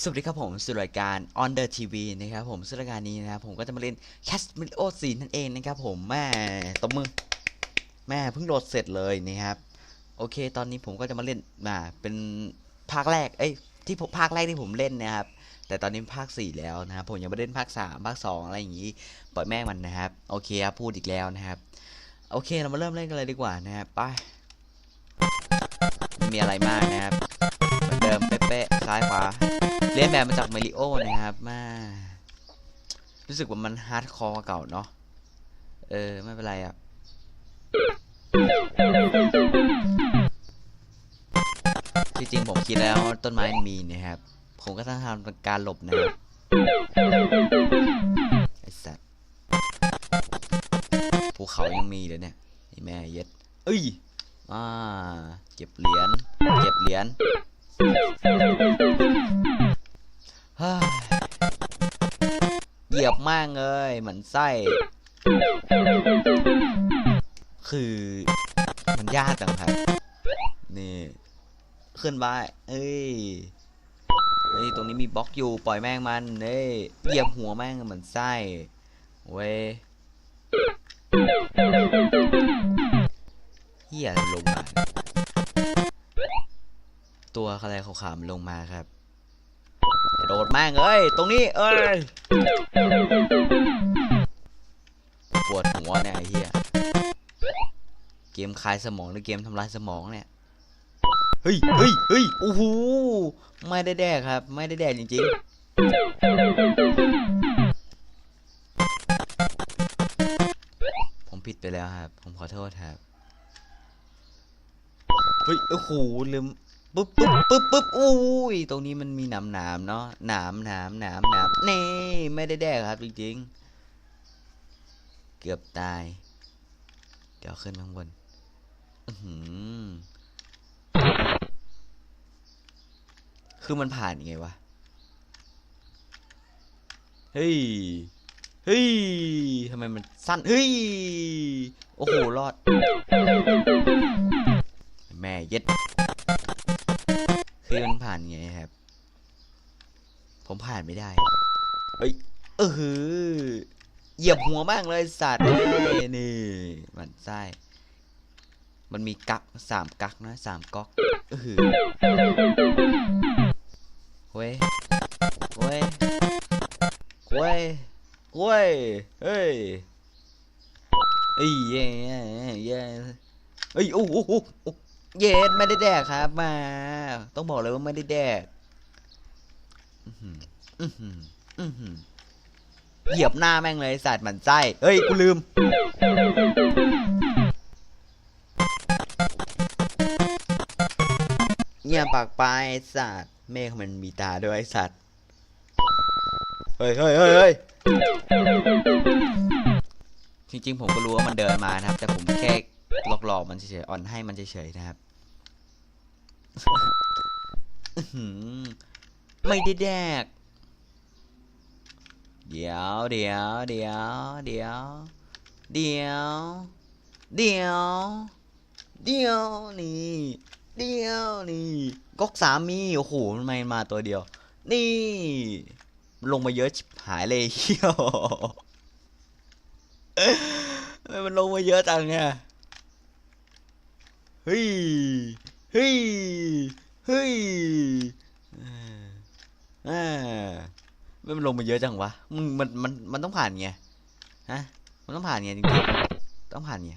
สวัสดีครับผมสู่รายการ On the TV นะครับผมซึ่รายการนี้นะครับผมก็จะมาเล่น Cast m i l o 4นั่นเองนะครับผมแม่ตบมือแม่เพิ่งโหลดเสร็จเลยนะครับ โอเค ตอนนี้ผมก็จะมาเล่นมาเป็นภาคแรกเอ้ยที่ภาคแรกที่ผมเล่นนะครับ แต่ตอนนี้ภาค 4 แล้วนะครับผมยังไม่เล่นภาค 3 ภาค 2 อะไรอย่างนี้ปล่อยแม่มันนะครับ โอเคครับพูดอีกแล้วนะครับ โอเคเรามาเริ่มเล่นกันเลยดีกว่านะครับไปไม่มีอะไรมากนะครับเหมือนเดิมเป๊ะๆซ้ายขวา เรียนแบบมาจากเมริโอนะครับ มา รู้สึกว่ามันฮาร์ดคอร์เก่าเนาะ เออ ไม่เป็นไรอะ่ะที่จริงผมคิดแล้วต้นไม้มันมีนะครับ ผมก็ต้องทำการหลบนะครับไอสัตว์ภูเขายังมีเลยเนี่ยไอแม่เย็ด เหยียบมากเลยเหมือนไส้ คือมันยากจังครับ นี่ ขึ้นไปเอ้ยเฮ้ยตรงนี้มีบล็อกอยู่ปล่อยแม่งมันเฮ้ยเหยียบหัวแม่งเหมือนไส้เว้ยเฮียลงมา ตัวอะไรขาวๆมันลงมาครับ โดดแม่งเอ้ย ตรงนี้ เอ้ย ปวดหัวเนี่ยไอ้เหี้ย เกมคลายสมองหรือเกมทำลายสมองเนี่ย เฮ้ยเฮ้ยเฮ้ยโอ้โห ไม่ได้แดกครับ ไม่ได้แดกจริงๆ ผมผิดไปแล้วครับ ผมขอโทษครับ เฮ้ย โอ้โหลืม ปุ๊บปุ๊บปุ๊บปุ๊บอุ้ยตรงนี้มันมีหนามหนามๆเนาะหนามหนามหนามหนามเน่ไม่ได้แดกครับจริงๆ เกือบตาย เดี๋ยวขึ้นข้างบนอื้อหือคือมันผ่านยังไงวะ เฮ้ย เฮ้ยทำไมมันสั้น เฮ้ย โอ้โห รอด ไงครับ ผมผ่านไม่ได้ เฮ้ย เออหือเหยียบหัวมากเลยสัตว์เอ้ยนี่มันไส้มันมีกักสามกักนะสามก๊อกเออหือเว้ยเว้ยเว้ยเว้ยเฮ้ยเอ้ยเย้เย้เย้เอ้ยโอ้โห เย็ดไม่ได้แดกครับมา ต้องบอกเลยว่าไม่ได้แดกเหยียบหน้าแม่งเลยสัตว์หมันไส้เฮ้ย กูลืม เงียบปากไปสัตว์เมฆมันมีตาด้วยสัตว์ เฮ้ยเฮ้ยเฮ้ยเฮ้ยจริงๆ ผมก็รู้ว่ามันเดินมานะครับ แต่ผมแค่ หลอกๆมันเฉยๆอ่อนให้มันเฉยๆนะครับไม่ได้แดก เดี๋ยวเดี๋ยวเดี๋ยวเดี๋ยวเดี๋ยวเดี๋ยวเดี๋ยวนี่เดี๋ยวนี่ก๊อกสามีโอ้โหทำไมมาตัวเดียว นี่ ลงมาเยอะชิบหายเลยเฮียวทำไมมันลงมาเยอะจังเนี่ย เฮ้ย เฮ้ย เฮ้ยอ่าอ่ไม่มันลงมาเยอะจังวะ มึงมันมันมันต้องผ่านไง ฮะ มันต้องผ่านไงจริงๆ ต้องผ่านไง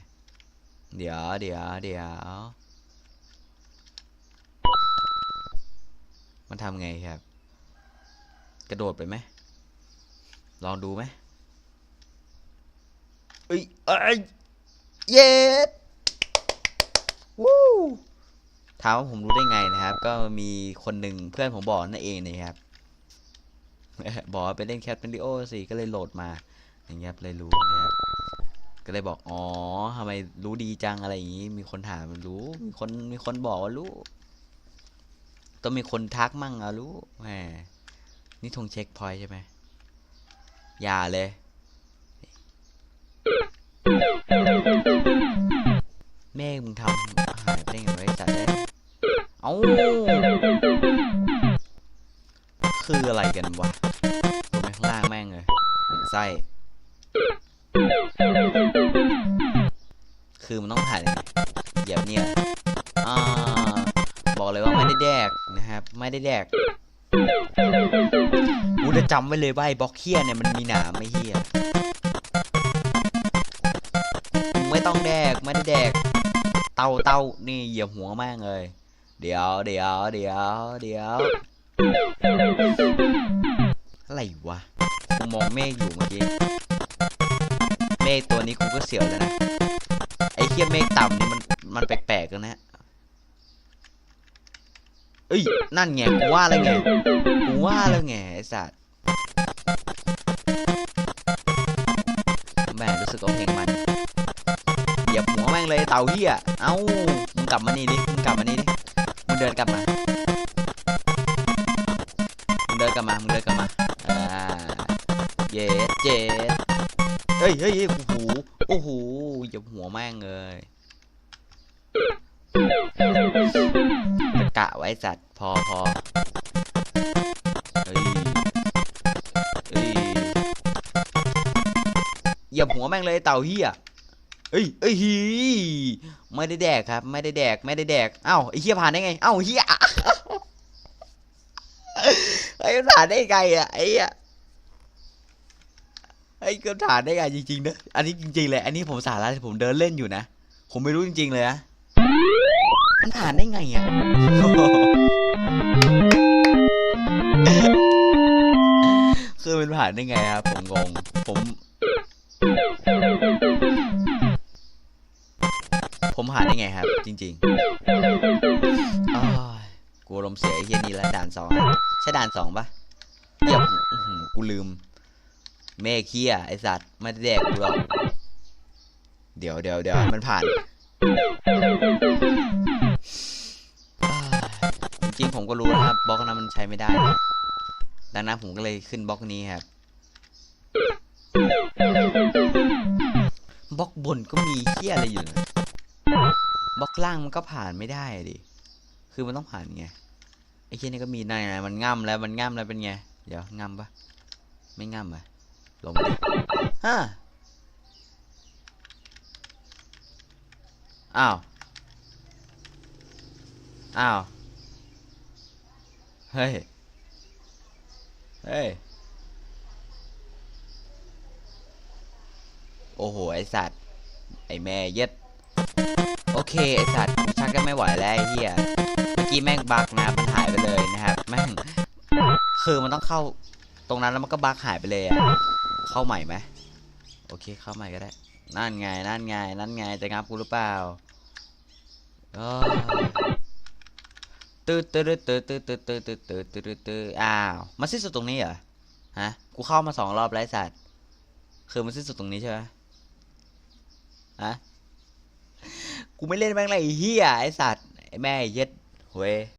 เดี๋ยวเดี๋ยวเดี๋ยว มันทำไงครับ กระโดดไปไหม ลองดูไหมเอ้ยเอ้ยเย็ด ถามว่าผมรู้ได้ไงนะครับ ก็มีคนหนึ่งเพื่อนผมบอกนั่นเองนะครับบอกว่าไปเล่นแคทเป็นดิโอสิก็เลยโหลดมา อย่างเงี้ยเลยรู้นะครับก็เลยบอกอ๋อทำไมรู้ดีจังอะไรอย่างงี้ มีคนถามรู้ มีคนมีคนบอกว่ารู้ต้องมีคนทักมั่งอะรู้แหมนี่ธงเช็คพอยต์ใช่ไหมอย่าเลย แม่มึงทำ หายไปได้ไงวะไอ้สัตว์เลยเอ้าคืออะไรกันวะลงไปข้างล่างแม่งเลยเหมือนไส้ คือมันต้องผ่านยังไงเหยียบเนี่ยอ่าบอกเลยว่าไม่ได้แดกนะครับ ไม่ได้แดกกูจะจำไว้เลยว่าไอ้บล็อกเฮียเนี่ยมันมีหนามไม่เฮียไม่ต้องแดก ไม่ได้แดก เต้าเต้านี่เหยียบหัวแม่งเลย เดี๋ยวเดี๋ยวเดี๋ยวเดี๋ยวอะไรวะมองเมฆอยู่เมื่อกี้เมฆตัวนี้กูก็เสียวแล้วนะไอ้เคียเมฆต่ำนี่มันมันแปลกๆกันนะเอ้ยนั่นไงกูว่าแล้วไงกูว่าแล้วไงไอ้สัตว์แม่รู้สึกว่าเพลงมัน เลยเต่าเฮียเอ้ามึงกลับมานี่ดิมึงกลับมานี่ดิมึงเดินกลับมามึงเดินกลับมามึงเดินกลับมาอ่าเย็ดเย็ดเฮ้ยเฮ้ยโอ้โหโอ้โหเหยียบหัวแม่งเลยตะกะไว้สัตว์พอพอเฮ้ยเฮ้ยเหยียบหัวแม่งเลยเต่าเฮีย เอ้ยเอ้ยฮีไม่ได้แดกครับ ไม่ได้แดกไม่ได้แดกเอ้าไอ้เฮียผ่านได้ไงเอ้าเฮียไอ้ผ่านได้ไงอะไอ้เหี้ยไอ้ก็ผ่านได้ไงจริงๆนะอันนี้จริงๆเลยอันนี้ผมสาระผมเดินเล่นอยู่นะผมไม่รู้จริง ๆ เลยนะมันผ่านได้ไงอะคือมันผ่านได้ไงครับผมงงผม ผมผ่านได้ไงครับ จริงๆกูอารมเสียไอ้เฮียนี่แล้วด่านสองใช่ด่านสองปะเหยียบกูลืมเมฆเฮียไอสัตว์ไม่ได้แดกกูหรอกเดี๋ยวเดี๋ยวเดี๋ยวมันผ่าน จริงผมก็รู้นะครับบล็อกนั้นมันใช้ไม่ได้นะดังนั้นผมก็เลยขึ้นบล็อกนี้ครับบล็อกบนก็มีเคี้ยอะไรอยู่นะ บล็อกล่างมันก็ผ่านไม่ได้ดิ คือมันต้องผ่านไง ไอ้เคี้ยนี่ก็มีนั่นไงมันง่ำแล้วมันง่ำแล้วเป็นไง เดี๋ยวง่ำปะไม่ง่ำปะลงมาดิฮะอ้าว อ้าว เฮ้ย เฮ้ย โอ้โห ไอสัตว์ ไอแม่เย็ด เคไอสัตว์ชักก็ไม่ไหวแล้วไอเฮียเมื่อกี้แม่งบักนะมันหายไปเลยนะครับแม่งคือมันต้องเข้าตรงนั้นแล้วมันก็บักหายไปเลยอะเข้าใหม่ไหมโอเคเข้าใหม่ก็ได้นั่นไงนั่นไงนั่นไงจะงับกูหรือเปล่าเอ้ยตื้อตื้อตื้อตื้อตื้อตื้อตื้อตื้อตื้อตื้อตื้ออ้าวมันสิ้นสุดตรงนี้เหรอฮะกูเข้ามาสองรอบแล้วไอ้สัตว์คือมันสิ้นสุดตรงนี้ใช่ไหมฮะ กูไม่เล่นแม่งไรเฮียไอสัตว์ไอแม่เย็ดเว้ย